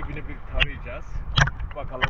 dibini bir tarayacağız. Bakalım